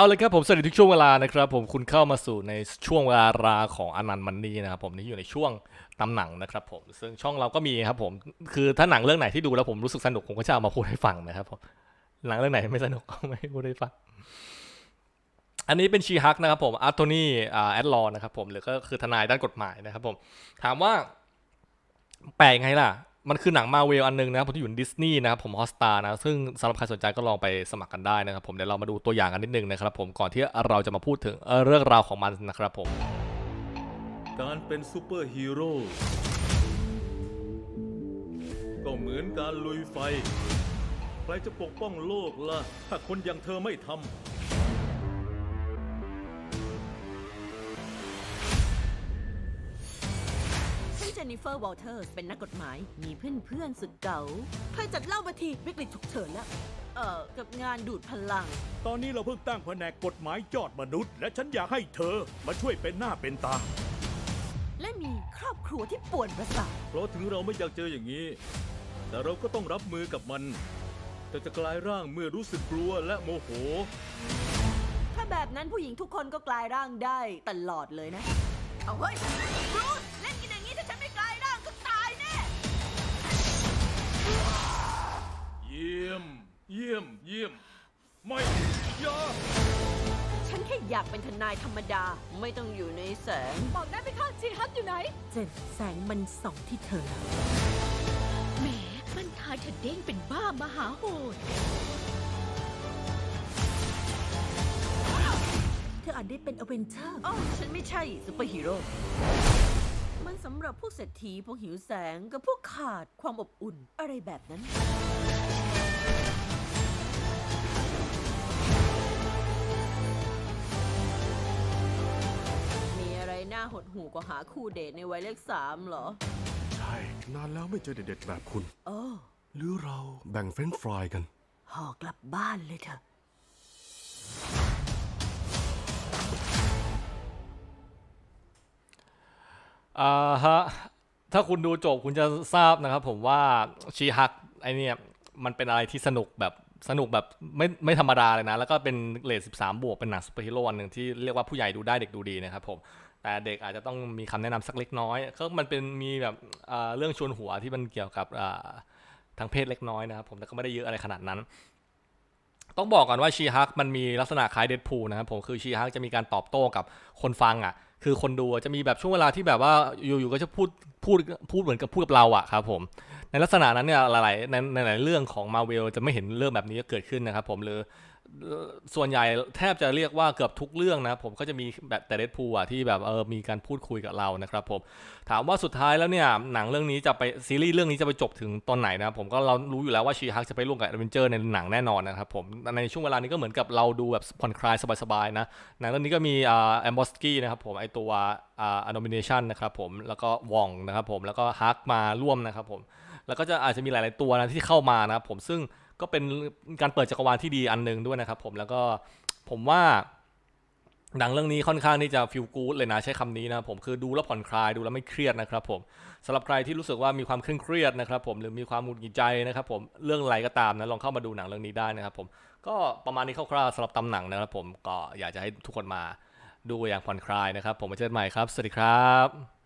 เอาเลยครับผมสวัสดีทุกช่วงเวลานะครับผมคุณเข้ามาสู่ในช่วงเวลาราของอนันต์มันนี่นะครับผมนี่อยู่ในช่วงตำหนังนะครับผมซึ่งช่องเราก็มีครับผมคือถ้าหนังเรื่องไหนที่ดูแล้วผมรู้สึกสนุกผมก็จะเอามาพูดให้ฟังนะครับผมหนังเรื่องไหนไม่สนุกก็ไม่พูดให้ฟังอันนี้เป็นชีฮักนะครับผมอาร์โทนี่แอดลอนะครับผมหรือก็คือทนายด้านกฎหมายนะครับผมถามว่าแปลกไงล่ะ มันคือหนังมาเวลอันหนึงนะครับผมที่อยู่ดิสนีย์นะครับผมฮอสตานะซึ่งสำหรับใครสนใจก็ลองไปสมัครกันได้นะครับผมเดี๋ยวเรามาดูตัวอย่างกันนิดนึงนะครับผมก่อนที่เราจะมาพูดถึงเรื่องราวของมันนะครับผม การเป็นซูเปอร์ฮีโร่ก็เหมือนการลุยไฟ ใครจะปกป้องโลกล่ะ ถ้าคนอย่างเธอไม่ทฉั นเจนนิเฟอร์วอลเทอร์สเป็นนักกฎหมาย มีเพื่อนเพื่อนๆสุดเก๋าใครจัดเล่ามาทีวิกฤตฉุกเฉินแล้ว เอ่อ กับงานดูดพลัง ตอนนี้เราเพิ่งตั้งแผนกกฎหมายยอดมนุษย์ และฉันอยากให้เธอมาช่วยเป็นหน้าเป็นตา และมีครอบครัวที่ป่วนประสาทำเพราะถึงเราไม่อยากเจออย่างนี้ แต่เราก็ต้องรับมือกับมันแต่จะกลายร่างเมื่อรู้สึกกลัวและโมโห ถ้าแบบนั้นผู้หญิงทุกคนก็กลายร่างได้ตลอดเลยนะ เอาเฮ้ย เยี่ยม เยี่ยม ไม่อยาฉันแค่อยากเป็นทนายธรรมดาไม่ต้องอยู่ในแสง บอกได้ไหมคะชีฮัตอยู่ไหน เจนแสงมันส่องที่เธอแหมมันทายเธอเด้งเป็นบ้ามหาโหด เธออาจได้เป็นอเวนเจอร์ อ๋อฉันไม่ใช่ซูเปอร์ฮีโร่ มันสำหรับพวกเศรษฐีพวกหิวแสงกับพวกขาดความอบอุ่นอะไรแบบนั้น มีอะไรน่าหดหูกว่าหาคู่เดทในวัยเลขสามเหรอ ใช่ นานแล้วไม่เจอเด็ดๆแบบคุณ โอ้หรือเราแบ่งเฟรนช์ฟรายกัน ห่อกลับบ้านเลยเถอะ อ่าฮะถ้าคุณดูจบคุณจะทราบนะครับผมว่าชีฮักไอเนี่ยมันเป็นอะไรที่สนุกแบบ สนุกแบบไม่ไม่ธรรมดาเลยนะ แล้วก็เป็นเลท13บวกเป็นหนังซูเปอร์ฮีโร่อันหนึ่งที่เรียกว่าผู้ใหญ่ดูได้เด็กดูดีนะครับผมแต่เด็กอาจจะต้องมีคำแนะนำสักเล็กน้อยก็มันเป็นมีแบบอ่าเรื่องชวนหัวที่มันเกี่ยวกับอ่าทางเพศเล็กน้อยนะครับผมแต่ก็ไม่ได้เยอะอะไรขนาดนั้น ต้องบอกก่อนว่าชีฮักมันมีลักษณะคล้ายเดดพูลนะครับผมคือชีฮักจะมีการตอบโต้กับคนฟังอะ คือคนดูจะมีแบบช่วงเวลาที่แบบว่าอยู่ๆก็จะพูดพูดพูดเหมือนกับพูดกับเราอะครับผมในลักษณะนั้นเนี่ยหลายๆในหลายเรื่องของมาเวลจะไม่เห็นเรื่องแบบนี้เกิดขึ้นนะครับผมหรือเอ่อ ส่วนใหญ่แทบจะเรียกว่าเกือบทุกเรื่องนะ ผมก็จะมีแบบแต่เดดพูอะที่แบบเออมีการพูดคุยกับเรานะครับผมถามว่าสุดท้ายแล้วเนี่ย หนังเรื่องนี้จะไปซีรีส์เรื่องนี้จะไปจบถึงตอนไหนนะครับผมก็เรารู้อยู่แล้วว่าชีฮักจะไปร่วมกับแอดเวนเจอร์ในหนังแน่นอนนะครับผมในช่วงเวลานี้ก็เหมือนกับเราดูแบบผ่อนคลายสบายๆนะหนังเรื่องนี้ก็มีอ่าแอมบอสกี้นะครับผมไอตัวอ่าอนอมิเนชันนะครับผมแล้วก็วองนะครับผมแล้วก็ฮักมาร่วมนะครับผมแล้วก็จะอาจจะมีหลาย ๆตัวนะที่เข้ามานะครับผมซึ่ง ก็เป็นการเปิดจักรวาลที่ดีอันหนึงด้วยนะครับผมแล้วก็ผมว่าหนังเรื่องนี้ค่อนข้างที่จะฟิลกู๊ดเลยนะใช้คำนี้นะผมคือดูแล้วผ่อนคลายดูแล้วไม่เครียดนะครับผมสำหรับใครที่รู้สึกว่ามีความเคร่งเครียดนะครับผมหรือมีความหงุดหงิดใจนะครับผมเรื่องอะไรก็ตามนะลองเข้ามาดูหนังเรื่องนี้ได้นะครับผมก็ประมาณนี้คร่าวๆสำหรับตำหนังนะครับผมก็อยากจะให้ทุกคนมาดูอย่างผ่อนคลายนะครับ ผมมาเจอกันใหม่ครับ สวัสดีครับ